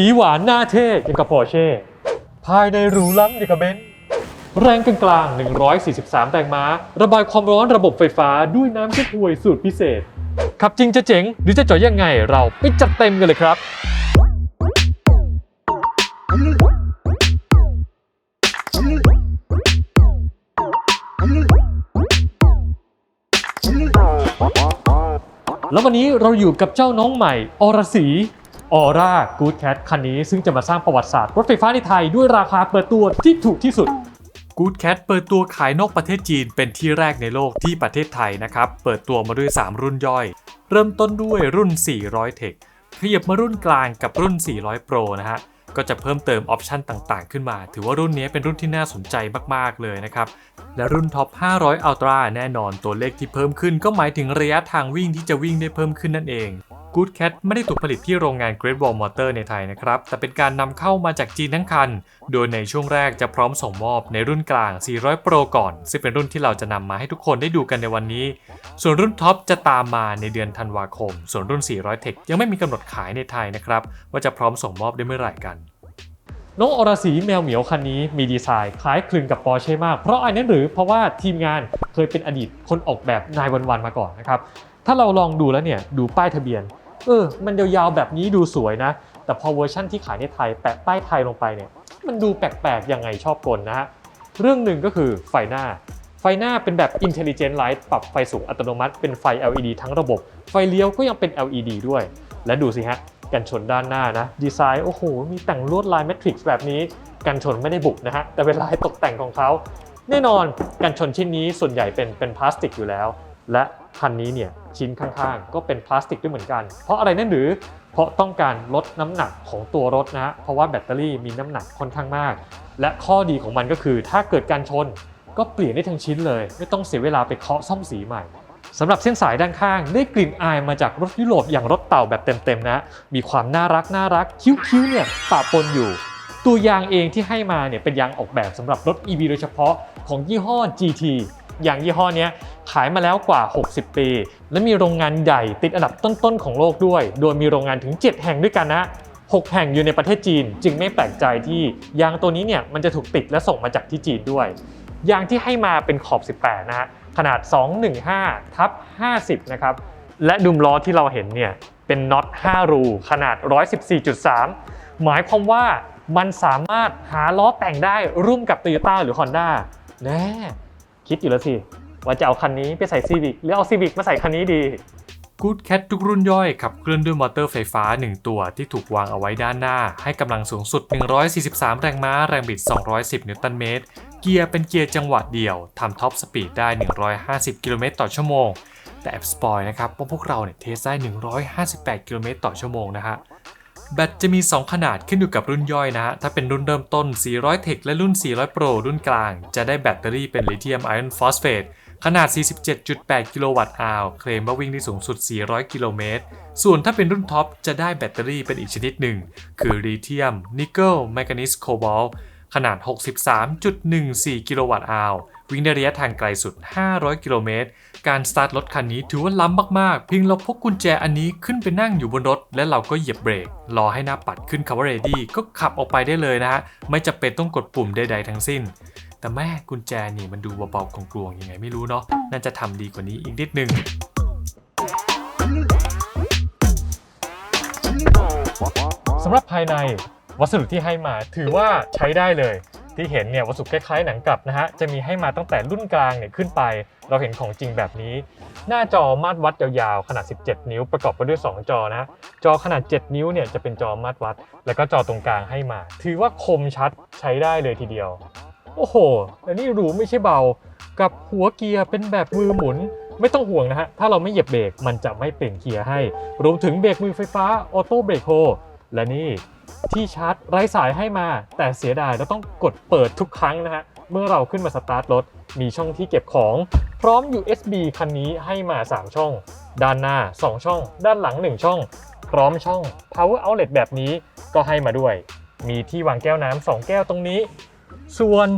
สีหวานหน้าเท่ยังกับปอร์เช่ ภายในหรูล้ำยังกับเบนแรงกลางๆ 143 แรงม้า ระบายความร้อนระบบไฟฟ้าด้วยน้ำเช็ดห่วยสูตรพิเศษ ขับจริงจะเจ๋ง หรือจะจ่อยยังไง เราไปจัดเต็มกันเลยครับแล้ววันนี้เราอยู่กับเจ้าน้องใหม่ อรสี ออร่ากูดแคทคันนี้ซึ่งจะมาสร้างประวัติศาสตร์รถไฟฟ้าในไทยด้วยราคาเปิดตัวที่ถูกที่สุด Good Cat เปิดตัวขายนอกประเทศจีนเป็นที่แรกในโลกที่ประเทศไทยนะครับ เปิดตัวมาด้วย 3 รุ่นย่อย เริ่มต้นด้วยรุ่น 400 Tech ขยับมารุ่นกลางกับรุ่น 400 Pro นะฮะ ก็จะเพิ่มเติมออปชันต่างๆ ขึ้นมา ถือว่ารุ่นนี้เป็นรุ่นที่น่าสนใจมากๆเลยนะครับและรุ่นท็อป 500 Ultra แน่นอนตัวเลขที่เพิ่มขึ้นก็หมายถึงระยะทางวิ่งที่จะวิ่งได้เพิ่มขึ้นนั่นเอง Good Cat ไม่ได้ถูกผลิตที่โรงงาน Great Wall Motor ในไทยนะครับ แต่เป็นการนำเข้ามาจากจีนทั้งคัน โดยในช่วงแรกจะพร้อมส่งมอบในรุ่นกลาง 400 Pro ก่อน ซึ่งเป็นรุ่นที่เราจะนำมาให้ทุกคนได้ดูกันในวันนี้ ส่วนรุ่นท็อปจะตามมาในเดือนธันวาคม ส่วนรุ่น 400 Tech ยังไม่มีกำหนดขายในไทยนะครับ ว่าจะพร้อมส่งมอบได้เมื่อไหร่กัน น้องอรสีแมวเหมียวคันนี้มีดีไซน์คล้ายคลึงกับปอร์เช่มาก เพราะอะไรนั้นหรือเพราะว่าทีมงานเคยเป็นอดีตคนออกแบบนายวันๆมาก่อนนะครับ ถ้าเราลองดูแล้วเนี่ยดูป้ายทะเบียน เออ มันยาวๆแบบนี้ดูสวยนะ แต่พอเวอร์ชั่นที่ขายในไทยแปะป้ายไทยลงไปเนี่ย มันดูแปลกๆยังไงชอบกลนะฮะ เรื่องหนึ่งก็คือไฟหน้า ไฟหน้าเป็นแบบ Intelligent Light ปรับไฟสูงอัตโนมัติเป็นไฟ LED ทั้งระบบ ไฟเลี้ยวก็ยังเป็น LED ด้วย และดูสิฮะ กันชนด้านหน้านะดีไซน์โอ้โหมีแต่งลวดลายแมทริกซ์แบบนี้กันชนไม่ได้บุกนะฮะแต่เป็นลายตกแต่งของเขาแน่นอนกันชนชิ้นนี้ส่วนใหญ่เป็นเป็นพลาสติกอยู่แล้ว และคันนี้เนี่ยชิ้นข้างๆ ก็เป็นพลาสติกด้วยเหมือนกัน เพราะอะไรนั่นหรือเพราะต้องการลดน้ำหนักของตัวรถนะฮะเพราะว่าแบตเตอรี่มีน้ำหนักค่อนข้างมาก และข้อดีของมันก็คือถ้าเกิดการชนก็เปลี่ยนได้ทั้งชิ้นเลย ไม่ต้องเสียเวลาไปเคาะซ่อมสีใหม่ สำหรับเส้นสายด้านข้างได้กลิ่นอายมาจากรถยุโรปอย่างรถเต่าแบบเต็มๆนะมีความน่ารักน่ารักคิ้วๆเนี่ยปะปนอยู่ ตัวยางเองที่ให้มาเนี่ยเป็นยางออกแบบสำหรับรถ EV โดยเฉพาะของยี่ห้อ GT อย่างยี่ห้อนี้ขายมาแล้วกว่า 60 ปี และมีโรงงานใหญ่ติดอันดับต้นๆของโลกด้วย โดยมีโรงงานถึง 7 แห่งด้วยกันนะ 6 แห่งอยู่ในประเทศจีน จึงไม่แปลกใจที่ยางตัวนี้เนี่ยมันจะถูกติดและส่งมาจากที่จีนด้วย ยางที่ให้มาเป็นขอบ 18 นะฮะ ขนาด 215ทับ50 นะครับ และดุมล้อที่เราเห็นเนี่ยเป็นน็อต 5 รูขนาด 114.3 หมายความว่ามันสามารถหาล้อแต่งได้ร่วมกับ Toyota หรือ Honda แน่คิดอยู่แล้วสิ ว่าจะเอาคันนี้ไปใส่ Civic หรือเอา Civic มาใส่คันนี้ดี Good Cat ทุกรุ่นย่อยขับเคลื่อนด้วยมอเตอร์ไฟฟ้า 1 ตัวที่ถูกวางเอาไว้ด้านหน้า ให้กำลังสูงสุด 143 แรงม้า แรงบิด 210 นิวตันเมตร เกียร์เป็นเกียร์จังหวะเดียวทำท็อปสปีดได้ 150 กิโลเมตรต่อชั่วโมง แต่แอบสปอยนะครับว่าพวกเราเนี่ยเทสได้ 158 กิโลเมตรต่อชั่วโมงนะฮะแบตจะมี 2 ขนาดขึ้นอยู่กับรุ่นย่อยนะฮะ ถ้าเป็นรุ่นเริ่มต้น 400 Tech และรุ่น 400 Pro รุ่นกลาง จะได้แบตเตอรี่เป็นลิเธียมไอออนฟอสเฟต ขนาด 47.8 กิโลวัตต์อาวเคลมว่าวิ่งได้สูงสุด 400 กิโลเมตร ส่วนถ้าเป็นรุ่นท็อปจะได้แบตเตอรี่เป็นอีกชนิดหนึ่ง คือลิเธียม นิกเกิลแมกนีสโคบอลขนาด 63.14 กิโลวัตต์อาววิ่งได้ระยะทางไกลสุด 500 กิโลเมตร การสตาร์ทรถคันนี้ถือว่าล้ำมากๆ เพียงเราพกกุญแจอันนี้ขึ้นไปนั่งอยู่บนรถ และเราก็เหยียบเบรก รอให้หน้าปัดขึ้นคำว่า ready ก็ขับออกไปได้เลยนะฮะ ไม่จำเป็นต้องกดปุ่มใดๆทั้งสิ้น แต่แม่กุญแจนี่มันดูเบาๆกลวงๆยังไงไม่รู้เนาะน่าจะทำดีกว่านี้อีกนิดนึงสำหรับภายในวัสดุที่ให้มาถือว่าใช้ได้เลยที่เห็นเนี่ยวัสดุคล้ายๆหนังกลับนะฮะจะมีให้มาตั้งแต่รุ่นกลางเนี่ยขึ้นไป เราเห็นของจริงแบบนี้ หน้าจอมาตรวัดยาวๆ ขนาด 17 นิ้วประกอบไปด้วย 2 จอนะฮะจอขนาด 7 นิ้วเนี่ยจะเป็นจอมาตรวัด แล้วก็จอตรงกลางให้มา ถือว่าคมชัดใช้ได้เลยทีเดียว โอ้โหและนี่หรูไม่ใช่เบา กับหัวเกียร์เป็นแบบมือหมุน ไม่ต้องห่วงนะฮะ ถ้าเราไม่เหยียบเบรกมันจะไม่เปลี่ยนเกียร์ให้ รวมถึงเบรกมือไฟฟ้าออโต้เบรกโฮและนี่ที่ชาร์จไร้สายให้มา แต่เสียดายเราต้องกดเปิดทุกครั้งนะฮะ เมื่อเราขึ้นมาสตาร์ทรถ มีช่องที่เก็บของ พร้อม USB คันนี้ให้มา 3 ช่อง ด้านหน้า 2 ช่อง ด้านหลัง 1 ช่อง พร้อมช่อง power outlet แบบนี้ก็ให้มาด้วย มีที่วางแก้วน้ำสองแก้วตรงนี้ ส่วน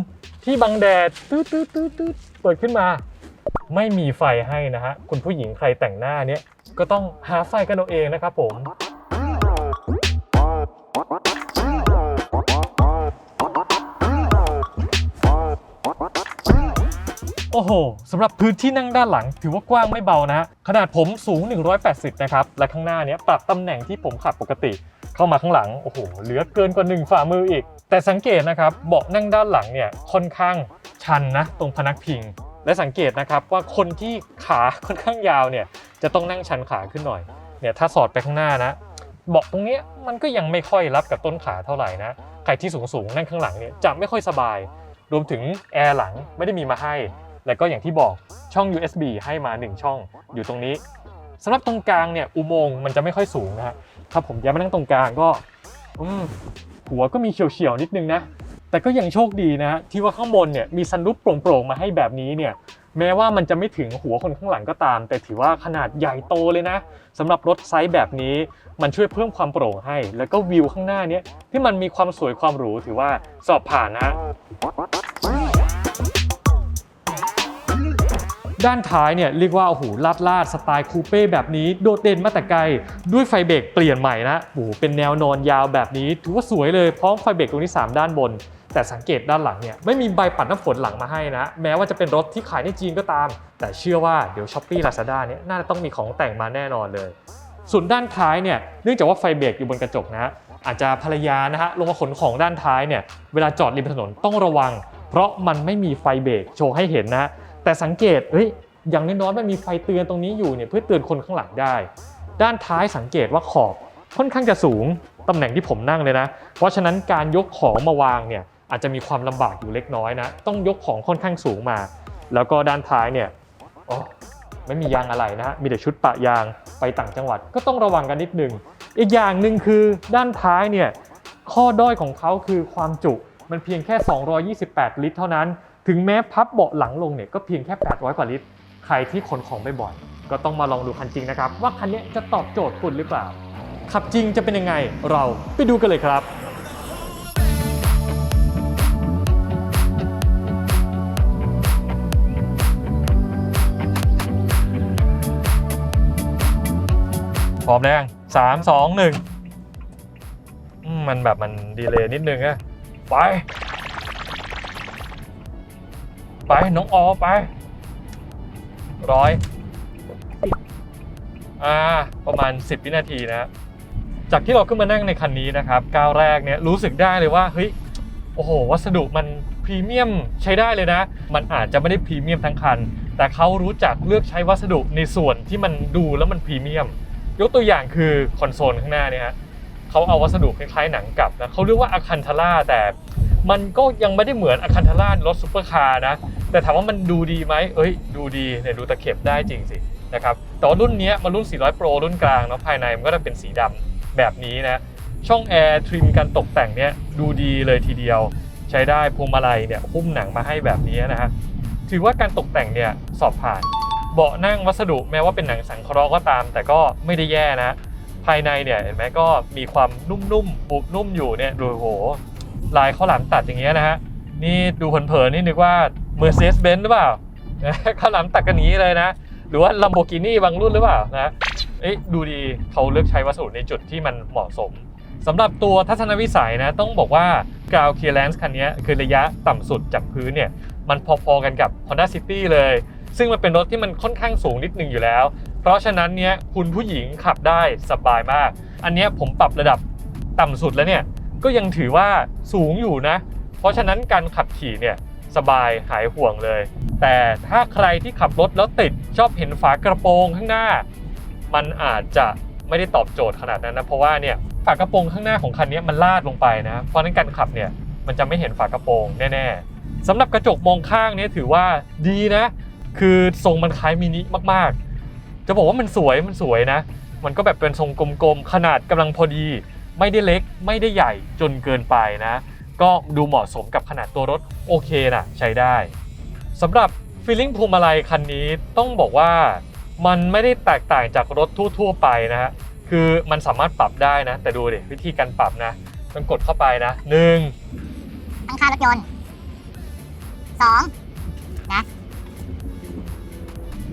ที่บังแดดตืดตืดตืดตืดเปิดขึ้นมา ไม่มีไฟให้นะฮะ คุณผู้หญิงใครแต่งหน้าเนี้ยก็ต้องหาไฟกันเอาเองนะครับผม โอ้โหสำหรับพื้นที่นั่งด้านหลัง ถือว่ากว้างไม่เบานะ ขนาดผมสูง 180 นะครับ และข้างหน้าเนี้ยปรับตำแหน่งที่ผมขับปกติ เข้ามาข้างหลัง โอ้โห เหลือเกินกว่า1ฝ่ามืออีก แต่สังเกตนะครับ เบาะนั่งด้านหลังเนี่ยค่อนข้างชันนะ ตรงพนักพิง และสังเกตนะครับว่าคนที่ขาค่อนข้างยาวเนี่ยจะต้องนั่งชันขาขึ้นหน่อย เนี่ยถ้าสอดไปข้างหน้านะ เบาะตรงนี้มันก็ยังไม่ค่อยรับกับต้นขาเท่าไหร่นะ ใครที่สูงสูงนั่งข้างหลังเนี่ยจะไม่ค่อยสบาย รวมถึงแอร์หลังไม่ได้มีมาให้ แล้วก็อย่างที่บอกช่อง USB ให้มา 1 ช่องอยู่ตรงนี้ สำหรับตรงกลางเนี่ยอุโมงค์มันจะไม่ค่อยสูงนะฮะถ้าผมย้ายมานั่งตรงกลางก็อืมหัวก็มีเฉียวๆนิดนึงนะ แต่ก็ยังโชคดีนะฮะที่ว่าข้างบนเนี่ยมีซันรูปโปร่งๆมาให้แบบนี้เนี่ยแม้ว่ามันจะไม่ถึงหัวคนข้างหลังก็ตาม แต่ถือว่าขนาดใหญ่โตเลยนะสำหรับรถไซส์แบบนี้มันช่วยเพิ่มความโปร่งให้ แล้วก็วิวข้างหน้าเนี้ยที่มันมีความสวยความหรูถือว่าสอบผ่านนะ ด้านท้ายเนี่ยเรียกว่าโอ้โหลาดลาดสไตล์คูเป้แบบนี้โดดเด่นมาแต่ไกล ด้วยไฟเบรกเปลี่ยนใหม่นะโอ้โหเป็นแนวนอนยาวแบบนี้ ถือว่าสวยเลยพร้อมไฟเบรกตรงนี้ 3 ด้านบน แต่สังเกตด้านหลังเนี่ยไม่มีใบปัดน้ำฝนหลังมาให้นะ แม้ว่าจะเป็นรถที่ขายในจีนก็ตาม แต่เชื่อว่าเดี๋ยวช้อปปี้ลาซาด้าเนี่ยน่าจะต้องมีของแต่งมาแน่นอนเลย ส่วนด้านท้ายเนี่ยเนื่องจากว่าไฟเบรกอยู่บนกระจกนะอาจจะภรรยานะฮะลงมาขนของด้านท้ายเนี่ยเวลาจอดริมถนนต้องระวัง เพราะมันไม่มีไฟเบรกโชว์ให้เห็นนะ แต่สังเกตเฮ้ยอย่างน้อยๆมันมีไฟเตือนตรงนี้อยู่เนี่ยเพื่อเตือนคนข้างหลังได้ ด้านท้ายสังเกตว่าขอบค่อนข้างจะสูงตำแหน่งที่ผมนั่งเลยนะ เพราะฉะนั้นการยกของมาวางเนี่ยอาจจะมีความลำบากอยู่เล็กน้อยนะ ต้องยกของค่อนข้างสูงมา แล้วก็ด้านท้ายเนี่ยโอ้ไม่มียางอะไรนะฮะ มีแต่ชุดปะยางไปต่างจังหวัดก็ต้องระวังกันนิดนึง อีกอย่างหนึ่งคือด้านท้ายเนี่ยข้อด้อยของเขาคือความจุมันเพียงแค่ 228 ลิตร เท่านั้น ถึงแม้พับเบาะหลังลงเนี่ยก็เพียงแค่ 800 กว่าลิตร ใครที่ขนของบ่อยๆก็ต้องมาลองดูคันจริงนะครับ ว่าคันนี้จะตอบโจทย์คุณหรือเปล่า ขับจริงจะเป็นยังไงเราไปดูกันเลยครับพร้อมแล้วยังสามสองหนึ่งมมันแบบมันดีเลย์นิดนึงอะไป ไป น้องออไป ร้อย อ่า ประมาณ 10 วินาทีนะ จากที่เราขึ้นมานั่งในคันนี้นะครับ ก้าวแรกเนี่ยรู้สึกได้เลยว่า เฮ้ย โอ้โห วัสดุมันพรีเมียมใช้ได้เลยนะ มันอาจจะไม่ได้พรีเมียมทั้งคัน แต่เขารู้จักเลือกใช้วัสดุในส่วนที่มันดูแล้วมันพรีเมียม ยกตัวอย่างคือคอนโซลข้างหน้าเนี่ยฮะเขาเอาวัสดุคล้ายๆหนังกลับนะเขาเรียกว่าอะคันทาร่าแต่มันก็ยังไม่ได้เหมือนอะคันทาร่ารถซูเปอร์คาร์นะ แต่ถามว่ามันดูดีไหมเอ้ย ดูดีเนี่ยดูตะเข็บได้จริงสินะครับ แต่ว่ารุ่นเนี้ยมารุ่น 400 Pro รุ่นกลางเนาะภายในมันก็จะเป็นสีดำแบบนี้นะ ช่องแอร์ทริมการตกแต่งเนี่ยดูดีเลยทีเดียว ใช้ได้พวงมาลัยเนี่ยหุ้มหนังมาให้แบบนี้นะฮะ ถือว่าการตกแต่งเนี่ยสอบผ่าน เบาะนั่งวัสดุแม้ว่าเป็นหนังสังเคราะห์ก็ตาม แต่ก็ไม่ได้แย่นะ ภายในเนี่ยเห็นไหมก็มีความนุ่มๆปุบนุ่มอยู่เนี่ยดูโหลายข้าวหลามตัดอย่างเงี้ยนะฮะ นี่ดูเผินๆนี่นึกว่า Mercedes-Benz หรือเปล่าข้าวหลามตัดกันนี้เลยนะ หรือว่า Lamborghini บางรุ่นหรือเปล่านะเอ๊ะดูดีเขาเลือกใช้วัสดุในจุดที่มันเหมาะสมสำหรับตัวทัศนวิสัยนะ ต้องบอกว่า ground clearance คันนี้คือระยะต่ำสุดจากพื้นเนี่ย มันพอๆกันกับ Honda City เลย ซึ่งมันเป็นรถที่มันค่อนข้างสูงนิดนึงอยู่แล้ว เพราะฉะนั้นเนี่ยคุณผู้หญิงขับได้สบายมาก อันนี้ผมปรับระดับต่ำสุดแล้วเนี่ย ก็ยังถือว่าสูงอยู่นะ เพราะฉะนั้นการขับขี่เนี่ย สบายหายห่วงเลย แต่ถ้าใครที่ขับรถแล้วติดชอบเห็นฝากระโปรงข้างหน้า มันอาจจะไม่ได้ตอบโจทย์ขนาดนั้นนะเพราะว่าเนี่ยฝากระโปรงข้างหน้าของคันนี้มันลาดลงไปนะเพราะนั้นการขับเนี่ยมันจะไม่เห็นฝากระโปรงแน่ๆสำหรับกระจกมองข้างเนี่ยถือว่าดีนะ คือทรงมันคล้ายมินิมากๆ จะบอกว่ามันสวยมันสวยนะ มันก็แบบเป็นทรงกลมๆขนาดกำลังพอดี ไม่ได้เล็กไม่ได้ใหญ่จนเกินไปนะ ก็ดูเหมาะสมกับขนาดตัวรถโอเคนะใช้ได้สำหรับฟีลลิ่งพวงมาลัยคันนี้ต้องบอกว่ามันไม่ได้แตกต่างจากรถทั่ว ๆ ไปนะฮะคือมันสามารถปรับได้นะ แต่ดูดิวิธีการปรับนะต้องกดเข้าไปนะหนึ่งตั้งค่ารถยนต์สอง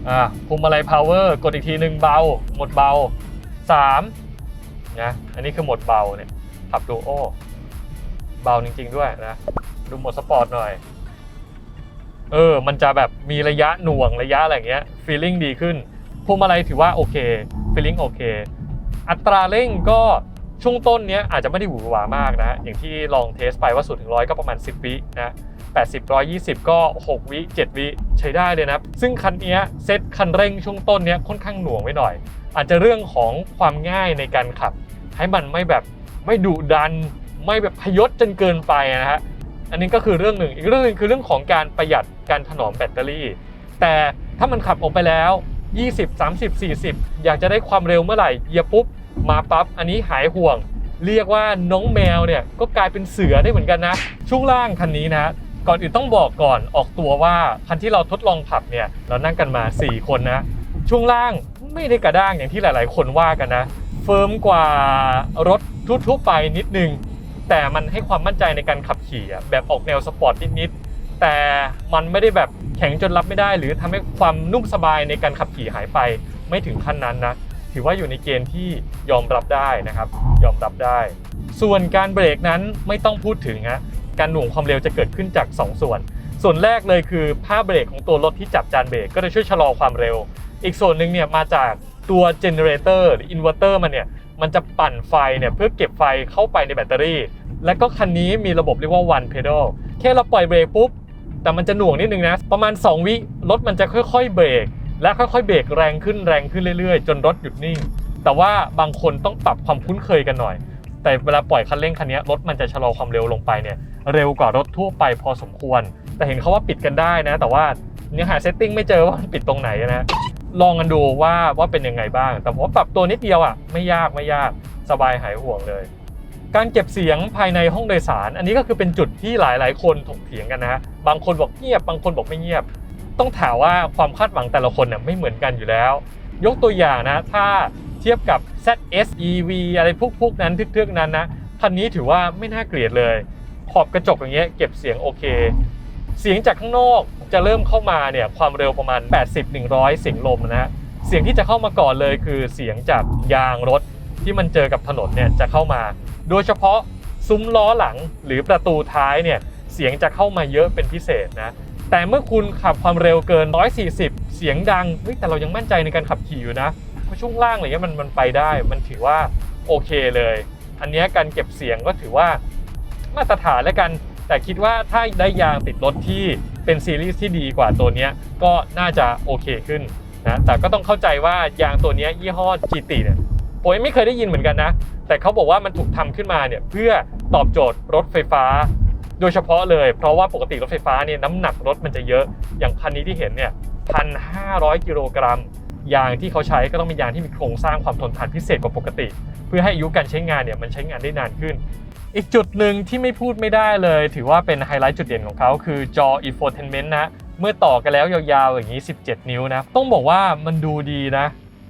อ่าพวงมาลัย power กดอีกทีหนึ่งเบา หมดเบาสามนะอันนี้คือหมดเบาเนี่ยขับดูโอ เบาจริง ๆ ด้วยนะ ดูโหมดสปอร์ตหน่อย เออ มันจะแบบมีระยะหน่วงระยะอะไรอย่างเงี้ยฟีลลิ่งดีขึ้นพวงมาลัยถือว่าโอเคฟีลลิ่งโอเค อัตราเร่งก็ช่วงต้นเนี้ยอาจจะไม่ได้หวือหวามากนะ อย่างที่ลองเทสไปว่า0ถึงร้อยก็ประมาณ 10 วินะ80 120 ก็ 6 วิ 7 วิใช้ได้เลยนะ ซึ่งคันเนี้ยเซตคันเร่งช่วงต้นเนี้ยค่อนข้างหน่วงไว้หน่อย อาจจะเรื่องของความง่ายในการขับ ให้มันไม่แบบไม่ดุดัน ไม่แบบพยศจนเกินไปนะฮะอันนี้ก็คือเรื่องหนึ่งอีกเรื่องหนึ่งคือเรื่องของการประหยัดการถนอมแบตเตอรี่ แต่ถ้ามันขับออกไปแล้ว 20 30 40 อยากจะได้ความเร็วเมื่อไหร่เหยียบปุ๊บมาปั๊บอันนี้หายห่วง เรียกว่าน้องแมวเนี่ยก็กลายเป็นเสือได้เหมือนกันนะ ช่วงล่างคันนี้นะก่อนอื่นต้องบอกก่อนออกตัวว่าคันที่เราทดลองขับเนี่ยเรานั่งกันมา 4 คนนะช่วงล่างไม่ได้กระด้างอย่างที่หลาย ๆ คนว่ากันนะ เฟิร์มกว่ารถทั่วๆไปนิดนึง แต่มันให้ความมั่นใจในการขับขี่อะแบบออกแนวสปอร์ตนิดๆแต่มันไม่ได้แบบแข็งจนรับไม่ได้ หรือทำให้ความนุ่มสบายในการขับขี่หายไปไม่ถึงขั้นนั้นนะถือว่าอยู่ในเกณฑ์ที่ยอมรับได้นะครับ ยอมรับได้ ส่วนการเบรกนั้นไม่ต้องพูดถึงฮะการหน่วงความเร็วจะเกิดขึ้นจาก 2 ส่วน ส่วนแรกเลยคือผ้าเบรกของตัวรถที่จับจานเบรกก็จะช่วยชะลอความเร็ว อีกส่วนหนึ่งเนี่ยมาจากตัวเจเนเรเตอร์หรืออินเวอร์เตอร์มันเนี่ย มันจะปั่นไฟเนี่ยเพื่อเก็บไฟเข้าไปในแบตเตอรี่ และก็คันนี้มีระบบเรียกว่า one pedal แค่เราปล่อยเบรกปุ๊บ แต่มันจะหน่วงนิดนึงนะ ประมาณ 2 วิรถมันจะค่อยๆเบรก และค่อยๆเบรกแรงขึ้นแรงขึ้นเรื่อยๆ จนรถหยุดนิ่ง แต่ว่าบางคนต้องปรับความคุ้นเคยกันหน่อย แต่เวลาปล่อยคันเร่งคันนี้รถมันจะชะลอความเร็วลงไปเนี่ยเร็วกว่ารถทั่วไปพอสมควร แต่เห็นเขาว่าปิดกันได้นะ แต่ว่าเนื้อหาเซตติ้งไม่เจอว่ามันปิดตรงไหนนะ ลองกันดูว่าว่าเป็นยังไงบ้าง แต่ผมปรับตัวนิดเดียวอะไม่ยากไม่ยากสบายหายห่วงเลย การเก็บเสียงภายในห้องโดยสาร อันนี้ก็คือเป็นจุดที่หลาย ๆ คนถกเถียงกันนะฮะบางคนบอกเงียบบางคนบอกไม่เงียบ ต้องถามว่าความคาดหวังแต่ละคนเนี่ยไม่เหมือนกันอยู่แล้ว ยกตัวอย่างนะ ถ้าเทียบกับ ZS EV อะไรพวกพวกนั้นทึกๆนั้นนะคันนี้ถือว่าไม่น่าเกลียดเลย ขอบกระจกอย่างเงี้ยเก็บเสียงโอเค เสียงจากข้างนอกจะเริ่มเข้ามาเนี่ยความเร็วประมาณ 80-100 เสียงลมนะฮะเสียงที่จะเข้ามาก่อนเลยคือเสียงจากยางรถที่มันเจอกับถนนเนี่ยจะเข้ามา โดยเฉพาะซุ้มล้อหลังหรือประตูท้ายเนี่ยเสียงจะเข้ามาเยอะเป็นพิเศษนะแต่เมื่อคุณขับความเร็วเกิน 140 เสียงดังเฮ้ยแต่เรายังมั่นใจในการขับขี่อยู่นะเพราะช่วงล่างอะไรเงี้ยมันมันไปได้ มันถือว่าโอเคเลย อันเนี้ยการเก็บเสียงก็ถือว่ามาตรฐานแล้วกัน แต่คิดว่าถ้าได้ยางติดรถที่เป็นซีรีส์ที่ดีกว่าตัวนี้ก็น่าจะโอเคขึ้นนะแต่ก็ต้องเข้าใจว่ายางตัวนี้ยี่ห้อ GT เนี่ยผมยังไม่เคยได้ยินเหมือนกันนะ แต่เขาบอกว่ามันถูกทำขึ้นมาเนี่ยเพื่อตอบโจทย์รถไฟฟ้า โดยเฉพาะเลย เพราะว่าปกติรถไฟฟ้าเนี่ยน้ำหนักรถมันจะเยอะอย่างคันนี้ที่เห็นเนี่ยพันห้าร้อยกิโลกรัมยางที่เขาใช้ก็ต้องเป็นยางที่มีโครงสร้างความทนทานพิเศษกว่าปกติ เพื่อให้อายุการใช้งานเนี่ยมันใช้งานได้นานขึ้น อีกจุดหนึ่งที่ไม่พูดไม่ได้เลย ถือว่าเป็นไฮไลท์จุดเด่นของเขาคือจอ infotainment นะ เมื่อต่อกันแล้วยาวๆอย่างนี้ 17 นิ้วนะ ต้องบอกว่ามันดูดีนะ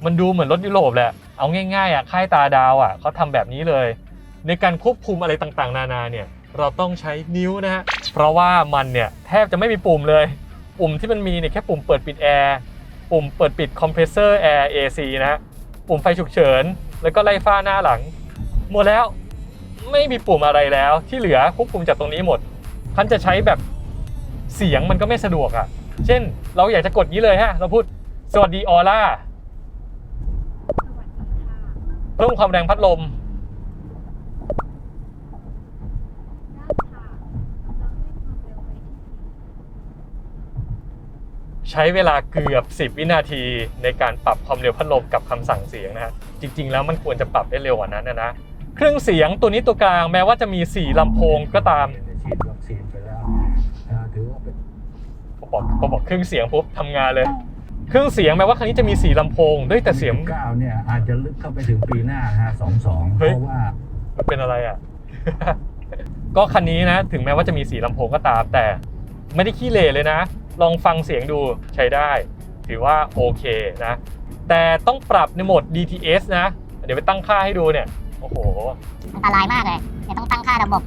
มันดูเหมือนรถยุโรปแหละ เอาง่ายๆอะค่ายตาดาวอะเขาทำแบบนี้เลย ในการควบคุมอะไรต่างๆ นานาเนี่ยเราต้องใช้นิ้วนะฮะ เพราะว่ามันเนี่ยแทบจะไม่มีปุ่มเลย ปุ่มที่มันมีเนี่ยแค่ปุ่มเปิดปิดแอร์ปุ่มเปิดปิดคอมเพรสเซอร์แอร์ AC นะฮะ ปุ่มไฟฉุกเฉิน แล้วก็ไล่ฟ้าหน้าหลัง หมดแล้ว ไม่มีปุ่มอะไรแล้ว ที่เหลือควบคุมจากตรงนี้หมดท่านจะใช้แบบเสียงมันก็ไม่สะดวกอะ่ะ เช่น เราอยากจะกดนี้เลยฮะ เราพูดสวัสดีออร่าเพิ่มความแรงพัดลมใช้เวลาเกือบ 10 วินาทีในการปรับความเร็วพัดลมกับคำสั่งเสียงนะฮะ จริง ๆ แล้วมันควรจะปรับได้เร็วกว่านั้นนะนะ เครื่องเสียงตัวนี้ตัวกลางแม้ว่าจะมี 4ลำโพงก็ตามฉีดวัคซีนไปแล้วอ่าถือว่าเป็นพอบอกพอบอกเครื่องเสียงปุ๊บทำงานเลย เครื่องเสียงแม้ว่าคันนี้จะมี 4ลำโพงด้วยแต่เสียง เก้าเนี่ยอาจจะลึกเข้าไปถึงปีหน้านะฮะสองสองเฮ้เพยราะว่ามันเป็นอะไรอะ ก็คันนี้นะ ถึงแม้ว่าจะมีสีลำโพงก็ตาม แต่ไม่ได้ขี้เหร่เลยนะ ลองฟังเสียงดูใช้ได้ ถือว่าโอเคนะ แต่ต้องปรับในโหมด DTS นะ เดี๋ยวไปตั้งค่าให้ดูเนี่ยโอ้โห อันตรายมากเลยเดี๋ยวต้องตั้งค่าระบบ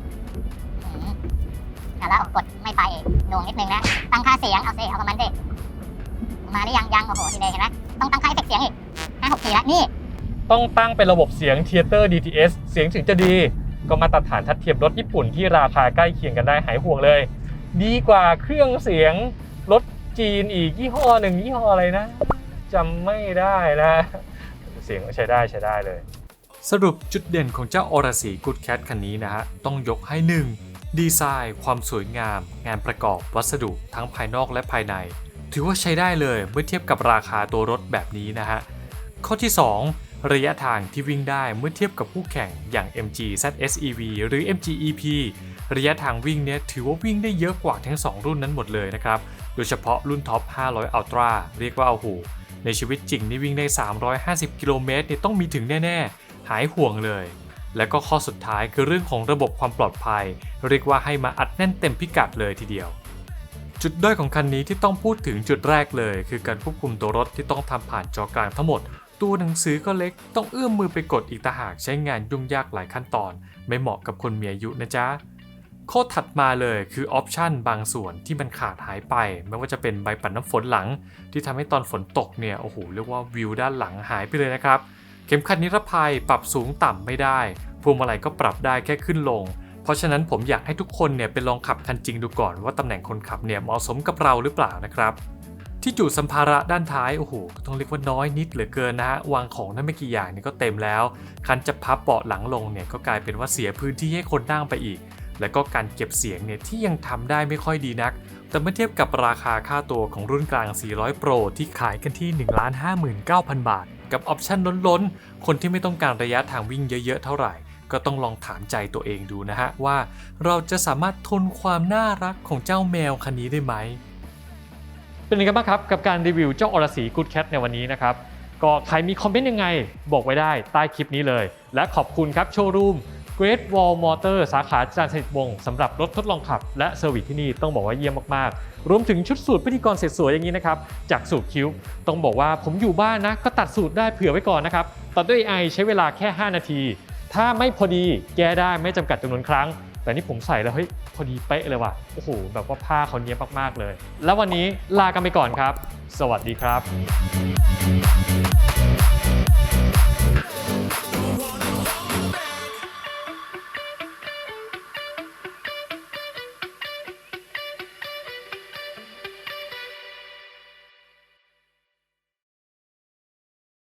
อืมอะแล้วกดไม่ไปอีกหน่วงนิดนึงนะ ตั้งค่าเสียง เอาสิเอากับมันดิมาหรือยังยังโอ้โหทีเลยเห็นไหมต้องตั้งค่าเอฟเฟกต์เสียงอีกห้าหกทีแล้วนี่ ต้องตั้งเป็นระบบเสียง Theater DTS เสียงถึงจะดี ก็มาตรฐานทัดเทียมรถญี่ปุ่นที่ราคาใกล้เคียงกันได้หายห่วงเลย ดีกว่าเครื่องเสียงรถจีนอีกยี่ห้อหนึ่งยี่ห้ออะไรนะจำไม่ได้นะ เสียงก็ใช้ได้ใช้ได้เลย สรุปจุดเด่นของเจ้าอราสีกูดแคทคันนี้นะฮะ ต้องยกให้ 1. ดีไซน์ ความสวยงาม งานประกอบวัสดุทั้งภายนอกและภายใน ถือว่าใช้ได้เลยเมื่อเทียบกับราคาตัวรถแบบนี้นะฮะ ข้อที่ 2 ระยะทางที่วิ่งได้เมื่อเทียบกับคู่แข่งอย่าง MG ZSEV หรือ MG EP ระยะทางวิ่งเนี่ยถือว่าวิ่งได้เยอะกว่าทั้ง 2 รุ่นนั้นหมดเลยนะครับ โดยเฉพาะรุ่นท็อป 500 Ultra เรียกว่าเอาหู ในชีวิตจริงนี่วิ่งได้ 350 กิโลเมตรเนี่ยต้องมีถึงแน่ๆ หายห่วงเลย และก็ข้อสุดท้ายคือเรื่องของระบบความปลอดภัย เรียกว่าให้มาอัดแน่นเต็มพิกัดเลยทีเดียว จุดด้อยของคันนี้ที่ต้องพูดถึงจุดแรกเลย คือการควบคุมตัวรถที่ต้องทำผ่านจอกลางทั้งหมด ตัวหนังสือก็เล็กต้องเอื้อมมือไปกดอีกตาหากใช้งานยุ่งยากหลายขั้นตอน ไม่เหมาะกับคนมีอายุนะจ๊ะข้อถัดมาเลยคือออปชันบางส่วนที่มันขาดหายไป ไม่ว่าจะเป็นใบปัดน้ำฝนหลัง ที่ทำให้ตอนฝนตกเนี่ย โอ้โห เรียกว่าวิวด้านหลังหายไปเลยนะครับ เข็มขัดนิรภัยปรับสูงต่ำไม่ได้พวงมาลัยก็ปรับได้แค่ขึ้นลง เพราะฉะนั้นผมอยากให้ทุกคนเนี่ยไปลองขับคันจริงดูก่อนว่าตำแหน่งคนขับเนี่ยเหมาะสมกับเราหรือเปล่านะครับ ที่จุสัมภาระด้านท้ายโอ้โหต้องเรียกว่าน้อยนิดเหลือเกินนะฮะวางของได้ไม่กี่อย่างเนี่ยก็เต็มแล้ว คันจะพับเบาะหลังลงเนี่ยก็กลายเป็นว่าเสียพื้นที่ให้คนนั่งไปอีก และก็การเก็บเสียงเนี่ยที่ยังทำได้ไม่ค่อยดีนัก แต่เมื่อเทียบกับราคาค่าตัวของรุ่นกลาง 400 Pro ที่ขายกันที่ 1,59,000 บาท กับออปชั่นล้นๆ คนที่ไม่ต้องการระยะทางวิ่งเยอะๆ เท่าไหร่ ก็ต้องลองถามใจตัวเองดูนะฮะ ว่าเราจะสามารถทนความน่ารักของเจ้าแมวคันนี้ได้ไหม เป็นยังไงบ้างครับกับการรีวิวเจ้าอรสี Good Cat ในวันนี้นะครับก็ใครมีคอมเมนต์ยังไง บอกไว้ได้ใต้คลิปนี้เลย และขอบคุณครับโชว์รูม Great Wall Motor สาขาจานสนิทวงสำหรับรถทดลองขับ และเซอร์วิสที่นี่ต้องบอกว่าเยี่ยมมากๆ รวมถึงชุดสูตรพิธีกรเสร็จสวยอย่างนี้นะครับ จากสูตรคิ้ว ต้องบอกว่าผมอยู่บ้านนะ ก็ตัดสูตรได้เผื่อไว้ก่อนนะครับ ตัดด้วย AI ใช้เวลาแค่ 5 นาที ถ้าไม่พอดีแก้ได้ไม่จำกัดจำนวนครั้ง แต่นี่ผมใส่แล้วเฮ้ยพอดีเป๊ะเลยว่ะโอ้โหแบบว่าผ้าเขาเนี้ยมากๆเลย แล้ววันนี้ลากันไปก่อนครับ สวัสดีครับ